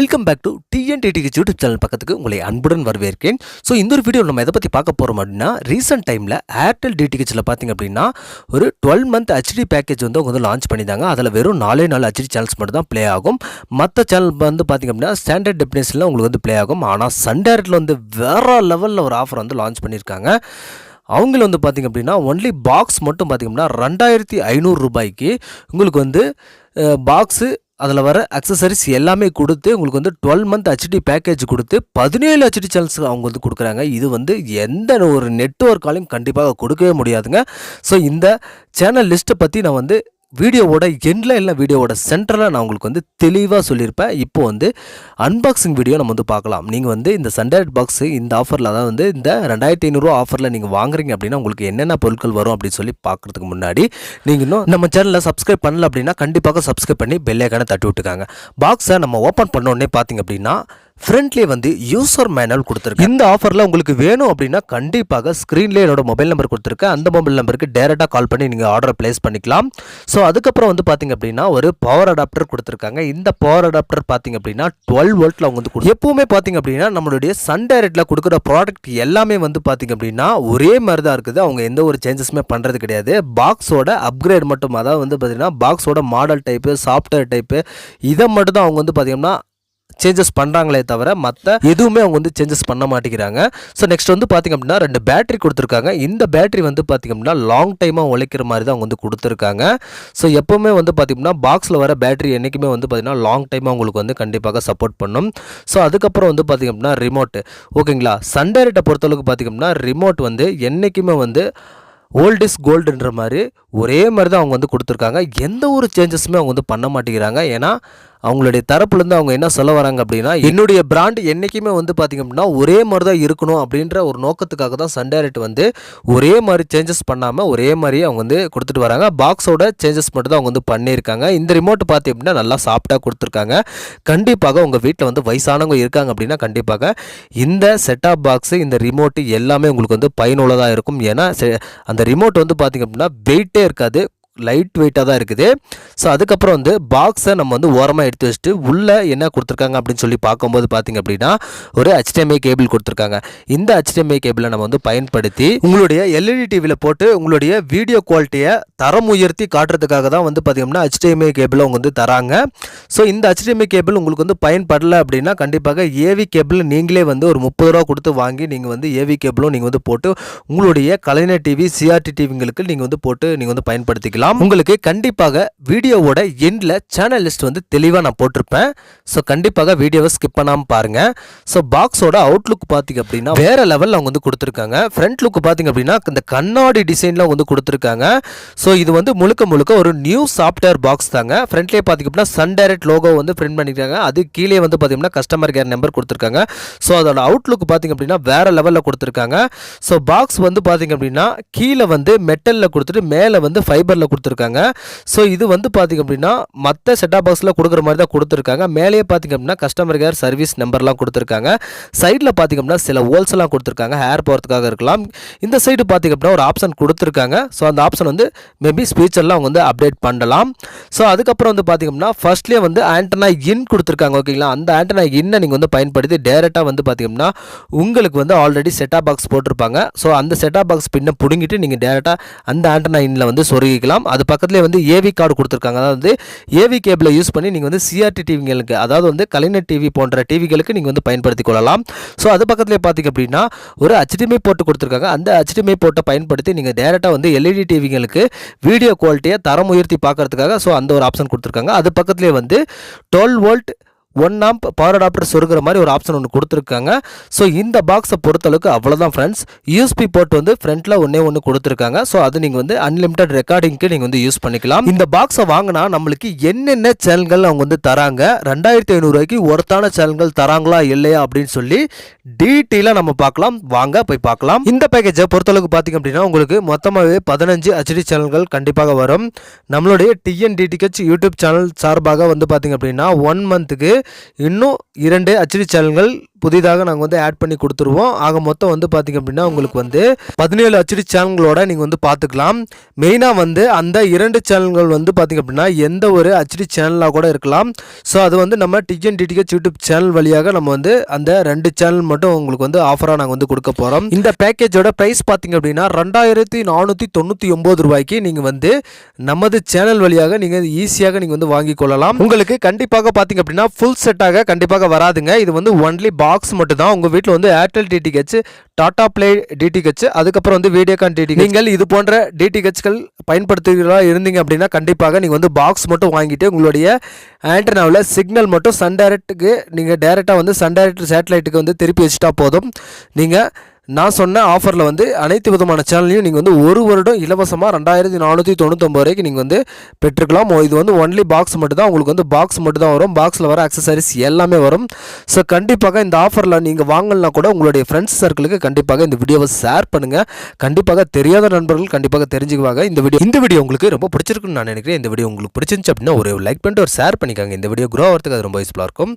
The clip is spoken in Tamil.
Welcome back to T N D T H YouTube channel பக்கத்துக்கு உங்களை அன்புடன் வரவேற்கிறேன் ஸோ இந்த ஒரு வீடியோ நம்ம எதை பற்றி பார்க்க போகிறோம் அப்படின்னா ரீசெண்ட் டைமில் ஏர்டெல் டிடிஹெச்சில் பார்த்தீங்க அப்படின்னா ஒரு டுவெல் மந்த் ஹெச்டி பேக்கேஜ் வந்து அவங்க வந்து லான்ச் பண்ணியிருந்தாங்க. அதில் வெறும் நாலே நாலு ஹெச்டி சேனல்ஸ் மட்டும் தான் ப்ளே ஆகும். மற்ற சேனல் வந்து பார்த்தீங்க அப்படின்னா ஸ்டாண்டர்ட் டெபினேஷனில் உங்களுக்கு வந்து ப்ளே ஆகும். ஆனால் சன் டேரக்டில் வந்து வேறு லெவலில் ஒரு ஆஃபர் வந்து லான்ச் பண்ணியிருக்காங்க. அவங்கள வந்து பார்த்திங்க அப்படின்னா ஒன்லி பாக்ஸ் மட்டும் பார்த்திங்க அப்படின்னா ரெண்டாயிரத்தி ஐநூறு ரூபாய்க்கு உங்களுக்கு வந்து பாக்ஸு அதில் வர அக்சசரிஸ் எல்லாமே கொடுத்து உங்களுக்கு வந்து டுவெல் மந்த் ஹெச்டி பேக்கேஜ் கொடுத்து பதினேழு ஹெச்டி சேனல்ஸ் அவங்க வந்து கொடுக்குறாங்க. இது வந்து எந்த ஒரு நெட்ஒர்க்காலையும் கண்டிப்பாக கொடுக்கவே முடியாதுங்க. ஸோ இந்த சேனல் லிஸ்ட்டை பற்றி நான் வந்து வீடியோவோட எண்டில் இல்லை வீடியோவோட சென்டரில் நான் உங்களுக்கு வந்து தெளிவாக சொல்லியிருப்பேன். இப்போ வந்து அன்பாக்சிங் வீடியோ நம்ம வந்து பார்க்கலாம். நீங்கள் வந்து இந்த சண்டேட் பாக்ஸு இந்த ஆஃபரில் தான் வந்து இந்த ரெண்டாயிரத்தி ஐநூறுரூவா ஆஃபரில் நீங்கள் வாங்குறீங்க அப்படின்னா உங்களுக்கு என்னென்ன பொருட்கள் வரும் அப்படின்னு சொல்லி பார்க்குறதுக்கு முன்னாடி நீங்கள் இன்னும் நம்ம சேனலில் சப்ஸ்கிரைப் பண்ணல அப்படின்னா கண்டிப்பாக சப்ஸ்கிரைப் பண்ணி பெல்லைக்கான தட்டி விட்டுக்காங்க. பாக்ஸை நம்ம ஓப்பன் பண்ண உடனே பார்த்தீங்க அப்படின்னா ஃப்ரண்ட்லேயே வந்து யூசர் மேனுவல் கொடுத்துருக்கு இந்த ஆஃபரில் உங்களுக்கு வேணும் அப்படின்னா கண்டிப்பாக ஸ்க்ரீன்லேயே என்னோட மொபைல் நம்பர் கொடுத்துருக்கேன். அந்த மொபைல் நம்பருக்கு டேரெக்டாக கால் பண்ணி நீங்கள் ஆர்டர் ப்ளேஸ் பண்ணிக்கலாம். ஸோ அதுக்கப்புறம் வந்து பார்த்தீங்க அப்படின்னா ஒரு பவர் அடாப்டர் கொடுத்துருக்காங்க. இந்த பவர் அடாப்டர் பார்த்தீங்க அப்படின்னா டுவெல் வோல்ட்டில் அவங்க வந்து கொடு- எப்பவுமே பார்த்தீங்க அப்படின்னா நம்மளுடைய சன் டைரக்டில் கொடுக்குற ப்ராடக்ட் எல்லாமே வந்து பார்த்தீங்க அப்படின்னா ஒரே மாதிரி தான் இருக்குது. அவங்க எந்த ஒரு சேஞ்சஸுமே பண்ணுறது கிடையாது. பாக்ஸோட அப்கிரேட் மட்டும் அதாவது வந்து பார்த்திங்கன்னா பாக்ஸோட மாடல் டைப்பு சாஃப்ட்வேர் டைப்பு இதை மட்டும் தான் அவங்க வந்து பார்த்தீங்கன்னா சேஞ்சஸ் பண்ணுறாங்களே தவிர மற்ற எதுவுமே அவங்க வந்து சேஞ்சஸ் பண்ண மாட்டேங்கிறாங்க. ஸோ நெக்ஸ்ட் வந்து பார்த்திங்க அப்படின்னா ரெண்டு பேட்டரி கொடுத்துருக்காங்க. இந்த பேட்டரி வந்து பார்த்திங்க அப்படின்னா லாங் டைமாக உழைக்கிற மாதிரி தான் அவங்க வந்து கொடுத்துருக்காங்க. ஸோ எப்போவுமே வந்து பார்த்திங்கன்னா பாக்ஸில் வர பேட்டரி என்றைக்குமே வந்து பார்த்திங்கன்னா லாங் டைமாக உங்களுக்கு வந்து கண்டிப்பாக சப்போர்ட் பண்ணும். ஸோ அதுக்கப்புறம் வந்து பார்த்திங்க அப்படின்னா ரிமோட்டு ஓகேங்களா சண்டேரட்டை பொறுத்தளவுக்கு பார்த்திங்க அப்படின்னா ரிமோட் வந்து என்றைக்குமே வந்து ஓல்ட் இஸ் கோல்டுன்ற மாதிரி ஒரே மாதிரி தான் அவங்க வந்து கொடுத்துருக்காங்க. எந்த ஒரு சேஞ்சஸுமே அவங்க வந்து பண்ண மாட்டேங்கிறாங்க. ஏன்னா அவங்களுடைய தரப்புலேருந்து அவங்க என்ன சொல்ல வராங்க அப்படின்னா என்னுடைய பிராண்ட் என்றைக்குமே வந்து பார்த்திங்க அப்படின்னா ஒரே மாதிரி தான் இருக்கணும் அப்படின்ற ஒரு நோக்கத்துக்காக தான் சன் டைரக்ட் வந்து ஒரே மாதிரி சேஞ்சஸ் பண்ணாமல் ஒரே மாதிரி அவங்க வந்து கொடுத்துட்டு வராங்க. பாக்ஸோட சேஞ்சஸ் மட்டும் தான் அவங்க வந்து பண்ணியிருக்காங்க. இந்த ரிமோட் பார்த்து அப்படின்னா நல்லா சாஃப்டாக கொடுத்துருக்காங்க. கண்டிப்பாக உங்கள் வீட்டில் வந்து வயசானவங்க இருக்காங்க அப்படின்னா கண்டிப்பாக இந்த செட்டாப் பாக்ஸு இந்த ரிமோட்டு எல்லாமே உங்களுக்கு வந்து பயனுள்ளதாக இருக்கும். ஏன்னா செ- அந்த ரிமோட் வந்து பார்த்திங்க அப்படின்னா வெயிட்டே இருக்காது. லைட் வெயிட்டாக தான் இருக்குது. ஸோ அதுக்கப்புறம் வந்து பாக்ஸை நம்ம வந்து ஓரமாக எடுத்து வச்சுட்டு உள்ளே என்ன கொடுத்துருக்காங்க அப்படின்னு சொல்லி பார்க்கும்போது பார்த்தீங்க அப்படின்னா ஒரு ஹெச்டிஎம்ஐ கேபிள் கொடுத்துருக்காங்க. இந்த ஹெச்டிஎம்ஐ கேபிளை நம்ம வந்து பயன்படுத்தி உங்களுடைய எல்இடி டிவியில் போட்டு உங்களுடைய வீடியோ குவாலிட்டியை தரம் உயர்த்தி காட்டுறதுக்காக தான் வந்து பார்த்தீங்கன்னா ஹெச்டிஎம்ஐ கேபிளை அவங்க வந்து தராங்க. ஸோ இந்த ஹெச்டிஎம்ஐ கேபிள் உங்களுக்கு வந்து பயன்படலை அப்படின்னா கண்டிப்பாக ஏவி கேபிள் நீங்களே வந்து ஒரு முப்பது ரூபா கொடுத்து வாங்கி நீங்கள் வந்து ஏவி கேபிளும் நீங்கள் வந்து போட்டு உங்களுடைய கலைஞர் டிவி சிஆர்டி டிவிங்களுக்கு நீங்கள் வந்து போட்டு நீங்கள் வந்து பயன்படுத்திக்கலாம். உங்களுக்கு கண்டிப்பாக வீடியோவோட எண்டில் சேனல் லிஸ்ட் வந்து தெளிவாக நான் போட்டிருப்பேன். ஸோ கண்டிப்பாக வீடியோவை ஸ்கிப் பண்ணாமல் பாருங்கள் ஸோ பாக்ஸோட அவுட்லுக் பார்த்தீங்க அப்படின்னா வேறு லெவலில் அவங்க வந்து கொடுத்துருக்காங்க. ஃப்ரண்ட் லுக் பார்த்தீங்க அப்படின்னா இந்த கண்ணாடி டிசைனில் வந்து கொடுத்துருக்காங்க. ஸோ இது வந்து முழுக்க முழுக்க ஒரு நியூ சாஃப்ட்வேர் பாக்ஸ் தாங்க. ஃப்ரண்ட்லேயே பார்த்தீங்க அப்படின்னா சன் டைரக்ட் லோகோ வந்து பிரிண்ட் பண்ணியிருக்காங்க அது கீழே வந்து பார்த்தீங்கன்னா கஸ்டமர் கேர் நம்பர் கொடுத்துருக்காங்க. ஸோ அதோட அவுட்லுக் பார்த்தீங்க அப்படின்னா வேற லெவலில் கொடுத்துருக்காங்க. ஸோ பாக்ஸ் வந்து பார்த்தீங்க அப்படின்னா கீழே வந்து மெட்டலில் கொடுத்துட்டு மேலே வந்து ஃபைபரில் கொடுத்துருக்காங்க. ஸோ இது வந்து பார்த்திங்க அப்படின்னா மற்ற செட்டாப் பாக்ஸில் கொடுக்குற மாதிரி தான் கொடுத்துருக்காங்க. மேலேயே பார்த்தீங்க அப்படின்னா கஸ்டமர் கேர் சர்வீஸ் நம்பர்லாம் கொடுத்துருக்காங்க. சைடில் பார்த்தீங்க அப்படின்னா சில ஹோல்ஸ் எல்லாம் கொடுத்துருக்காங்க. ஹேர் போகிறதுக்காக இருக்கலாம். இந்த சைடு பார்த்தீங்க அப்படின்னா ஒரு ஆப்ஷன் கொடுத்துருக்காங்க. ஸோ அந்த ஆப்ஷன் வந்து மேபி ஸ்பீச்சர்லாம் அவங்க வந்து அப்டேட் பண்ணலாம். ஸோ அதுக்கப்புறம் வந்து பார்த்திங்க அப்படின்னா ஃபர்ஸ்ட்லேயே வந்து ஆண்டனா இன் கொடுத்துருக்காங்க ஓகேங்களா அந்த ஆண்டனா இன்னை நீங்கள் வந்து பயன்படுத்தி டேரெக்டாக வந்து பார்த்திங்கன்னா அப்படின்னா உங்களுக்கு வந்து ஆல்ரெடி செட்டாப் பாக்ஸ் போட்டிருப்பாங்க. ஸோ அந்த செட்டாப் பாக்ஸ் பின்ன பிடுங்கிட்டு நீங்கள் டேரெக்டாக அந்த ஆண்டனா இன்னில் வந்து சொருகிக்கலாம். அது பக்கத்துலேயே வந்து ஏவி கார்டு கொடுத்துருக்காங்க. அதாவது வந்து ஏவி கேபிளை யூஸ் பண்ணி நீங்கள் வந்து சிஆர்டி டிவிங்களுக்கு அதாவது வந்து கலைஞர் டிவி போன்ற டிவிகளுக்கு நீங்கள் வந்து பயன்படுத்தி கொள்ளலாம். ஸோ அது பக்கத்துலேயே பார்த்தீங்க அப்படின்னா ஒரு ஹெச்டிஎம்ஐ போட்டு கொடுத்துருக்காங்க. அந்த ஹெச்டிஎம்ஐ போட்டை பயன்படுத்தி நீங்கள் டேரெக்டாக வந்து எல்இடி டிவிங்களுக்கு வீடியோ குவாலிட்டியை தரம் உயர்த்தி பார்க்கறதுக்காக ஸோ அந்த ஒரு ஆப்ஷன் கொடுத்துருக்காங்க. அது பக்கத்துலேயே வந்து twelve volt one amp power adapter சொருகிற மாதிரி ஒரு ஆப்ஷன் ஒன்று கொடுத்துருக்காங்க. ஸோ இந்த பாக்ஸை பொறுத்தளவுக்கு அவ்வளோதான் ஃப்ரெண்ட்ஸ் யூஎஸ்பி போர்ட் வந்து ஃப்ரண்ட்டில் ஒன்றே ஒன்று கொடுத்துருக்காங்க. ஸோ அது நீங்கள் வந்து அன்லிமிட்டட் ரெக்கார்டிங்க்கு நீங்கள் வந்து யூஸ் பண்ணிக்கலாம். இந்த பாக்ஸை வாங்கினா நம்மளுக்கு என்னென்ன சேனல்கள் அவங்க வந்து தராங்க? ரெண்டாயிரத்தி ஐநூறுரூவாய்க்கு ஒருத்தான சேனல்கள் தராங்களா இல்லையா அப்படின்னு சொல்லி டீட்டெயிலாக நம்ம பார்க்கலாம். வாங்க போய் பார்க்கலாம். இந்த பேக்கேஜை பொறுத்தளவுக்கு பார்த்தீங்க அப்படின்னா உங்களுக்கு மொத்தமாகவே பதினஞ்சு ஹெச்டி சேனல்கள் கண்டிப்பாக வரும். நம்மளுடைய டிஎன்டிடிஹெச் யூடியூப் சேனல் சார்பாக வந்து பார்த்தீங்க அப்படின்னா ஒன் மந்த்துக்கு இன்னும் இரண்டு ஹெச்டி சேனல்கள் புதிதாக நாங்கள் வந்து ஆட் பண்ணி கொடுத்துருவோம். ஆக மொத்தம் வந்து பார்த்திங்க அப்படின்னா உங்களுக்கு வந்து பதினேழு அச்சடி சேனல்களோட நீங்கள் வந்து பார்த்துக்கலாம் மெயினாக வந்து அந்த இரண்டு சேனல்கள் வந்து பார்த்திங்க அப்படின்னா எந்த ஒரு ஹெச்டி சேனலாக கூட இருக்கலாம். ஸோ அது வந்து நம்ம டிஎன் டிடிஹெச் யூடியூப் சேனல் வழியாக நம்ம வந்து அந்த ரெண்டு சேனல் மட்டும் உங்களுக்கு வந்து ஆஃபராக நாங்கள் வந்து கொடுக்க போகிறோம் இந்த பேக்கேஜோட ப்ரைஸ் பார்த்தீங்க அப்படின்னா ரெண்டாயிரத்தி நானூற்றி தொண்ணூற்றி ஒம்பது ரூபாய்க்கு நீங்கள் வந்து நமது சேனல் வழியாக நீங்கள் ஈஸியாக நீங்கள் வந்து வாங்கி கொள்ளலாம். உங்களுக்கு கண்டிப்பாக பார்த்தீங்க அப்படின்னா ஃபுல் செட்டாக கண்டிப்பாக வராதுங்க. இது வந்து ஒன்லி பாக்ஸ் மட்டும் தான் உங்கள் வீட்டில் வந்து Airtel D T H Tata play D T H அதுக்கப்புறம் வந்து வீடியோகான் டிடி நீங்கள் இது போன்ற டிடிஹெச்கள் பயன்படுத்துகிறதா இருந்தீங்க அப்படின்னா கண்டிப்பாக நீங்கள் வந்து பாக்ஸ் மட்டும் வாங்கிட்டு உங்களுடைய ஆண்டனாவில் சிக்னல் மட்டும் சன் டைரக்ட்டுக்கு நீங்கள் டேரெக்டாக வந்து சன் டைரக்ட் சேட்டலைட்டுக்கு வந்து திருப்பி வச்சுட்டா போதும். நீங்கள் நான் சொன்ன ஆஃபரில் வந்து அனைத்து விதமான சேனல்லையும் நீங்கள் வந்து ஒரு வருடம் இலவசமாக ரெண்டாயிரத்தி நானூற்றி தொண்ணூத்தொம்பது வரைக்கும் நீங்கள் வந்து பெற்றுக்கலாம். இது வந்து ஒன்லி பாக்ஸ் மட்டும் தான் உங்களுக்கு வந்து பாக்ஸ் மட்டும் தான் வரும் பாக்ஸில் வர அக்சசரிஸ் எல்லாமே வரும். ஸோ கண்டிப்பாக இந்த ஆஃபரில் நீங்கள் வாங்கலனா கூட உங்களுடைய ஃப்ரெண்ட்ஸ் சர்க்கிளுக்கு கண்டிப்பாக இந்த வீடியோவை ஷேர் பண்ணுங்கள் கண்டிப்பாக தெரியாத நண்பர்கள் கண்டிப்பாக தெரிஞ்சுக்குவாங்க. இந்த வீடியோ இந்த வீடியோ உங்களுக்கு ரொம்ப பிடிச்சிருக்குன்னு நான் நினைக்கிறேன். இந்த வீடியோ உங்களுக்கு பிடிச்சிருந்துச்சு அப்படின்னா ஒரு லைக் பண்ணிட்டு ஒரு ஷேர் பண்ணிக்காங்க. இந்த வீடியோ க்ரோ ஆகிறதுக்கு அது ரொம்ப யூஸ்ஃபுல்லாக இருக்கும்.